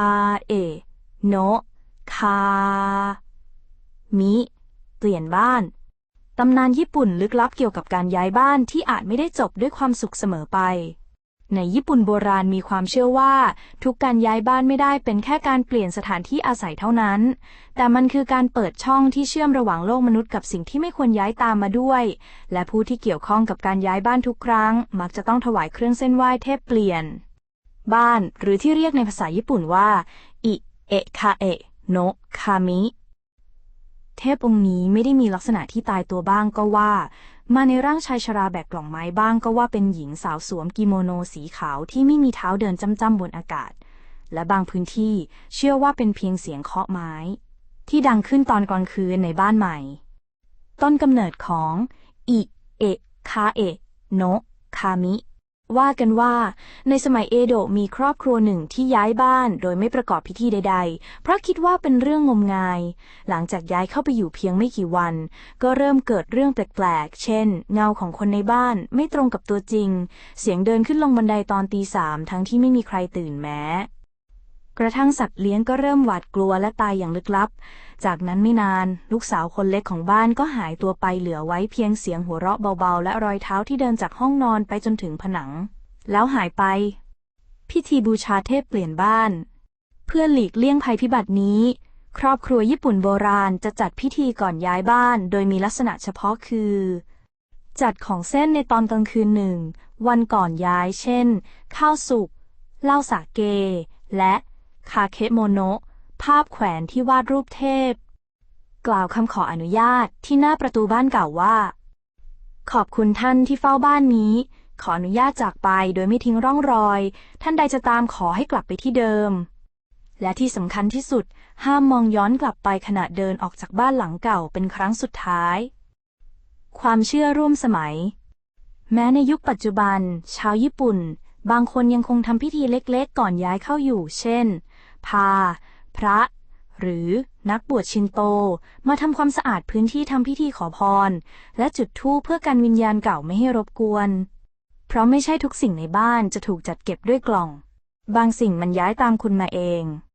าเอ โนคา มิ เปลี่ยนบ้าน ตำนานญี่ปุ่นลึกลับเกี่ยวกับการย้ายบ้านที่อาจไม่ได้จบด้วยความสุขเสมอไป ในญี่ปุ่นโบราณมีความเชื่อว่า ทุกการย้ายบ้านไม่ได้เป็นแค่การเปลี่ยนสถานที่อาศัยเท่านั้น แต่มันคือการเปิดช่องที่เชื่อมระหว่างโลกมนุษย์กับสิ่งที่ไม่ควรย้ายตามมาด้วย และผู้ที่เกี่ยวข้องกับการย้ายบ้านทุกครั้ง มักจะต้องถวายเครื่องเส้นไหว้เทพเปลี่ยน บ้าน หรือที่เรียกในภาษาญี่ปุ่นว่า อิเอะคาเอะโนะคามิ เทพองค์นี้ไม่ได้มีลักษณะที่ตายตัวบ้างก็ว่า มาในร่างชายชราแบกกล่องไม้บ้างก็ว่าเป็นหญิงสาวสวมกิโมโนสีขาวที่ไม่มีเท้าเดินจ้ำๆบนอากาศ และบางพื้นที่เชื่อว่าเป็นเพียงเสียงเคาะไม้ ที่ดังขึ้นตอนกลางคืนในบ้านใหม่ ต้นกำเนิดของอิเอะคาเอะโนะคามิ ว่ากันว่า ในสมัยเอโดะมีครอบครัวหนึ่งที่ย้ายบ้านโดยไม่ประกอบพิธีใด ๆ เพราะคิดว่าเป็นเรื่องงมงาย หลังจากย้ายเข้าไปอยู่เพียงไม่กี่วัน ก็เริ่มเกิดเรื่องแปลกๆ เช่น เงาของคนในบ้านไม่ตรงกับตัวจริง เสียงเดินขึ้นลงบันไดตอนตีสามทั้งที่ไม่มีใครตื่นแม้ กระทั่งสัตว์เลี้ยงก็เริ่มหวาดกลัวและตายอย่างลึกลับ จากนั้นไม่นาน ลูกสาวคนเล็กของบ้านก็หายตัวไปเหลือไว้เพียงเสียงหัวเราะเบาๆ และรอยเท้าที่เดินจากห้องนอนไปจนถึงผนัง แล้วหายไป พิธีบูชาเทพเปลี่ยนบ้าน เพื่อหลีกเลี่ยงภัยพิบัตินี้ ครอบครัวญี่ปุ่นโบราณจะจัดพิธีก่อนย้ายบ้าน โดยมีลักษณะเฉพาะคือจัดของเส้นในตอนกลางคืนหนึ่ง วันก่อนย้าย เช่น ข้าวสุกเหล้าสาเก และ คาเคโมโนะภาพแขวนที่วาดรูปเทพ กล่าวคำขออนุญาตที่หน้าประตูบ้านเก่าว่า ขอบคุณท่านที่เฝ้าบ้านนี้ ขออนุญาตจากไปโดยไม่ทิ้งร่องรอย ท่านใดจะตามขอให้กลับไปที่เดิม และที่สำคัญที่สุด ห้ามมองย้อนกลับไปขณะเดินออกจากบ้านหลังเก่าเป็นครั้งสุดท้าย ความเชื่อร่วมสมัย แม้ในยุคปัจจุบัน ชาวญี่ปุ่น บางคนยังคงทำพิธีเล็กๆ ก่อนย้ายเข้าอยู่ เช่น พา พระ หรือนักบวชชินโต มาทำความสะอาดพื้นที่ทำพิธีขอพร และจุดธูปเพื่อกันวิญญาณเก่าไม่ให้รบกวน เพราะไม่ใช่ทุกสิ่งในบ้านจะถูกจัดเก็บด้วยกล่อง บางสิ่งมันย้ายตามคุณมาเอง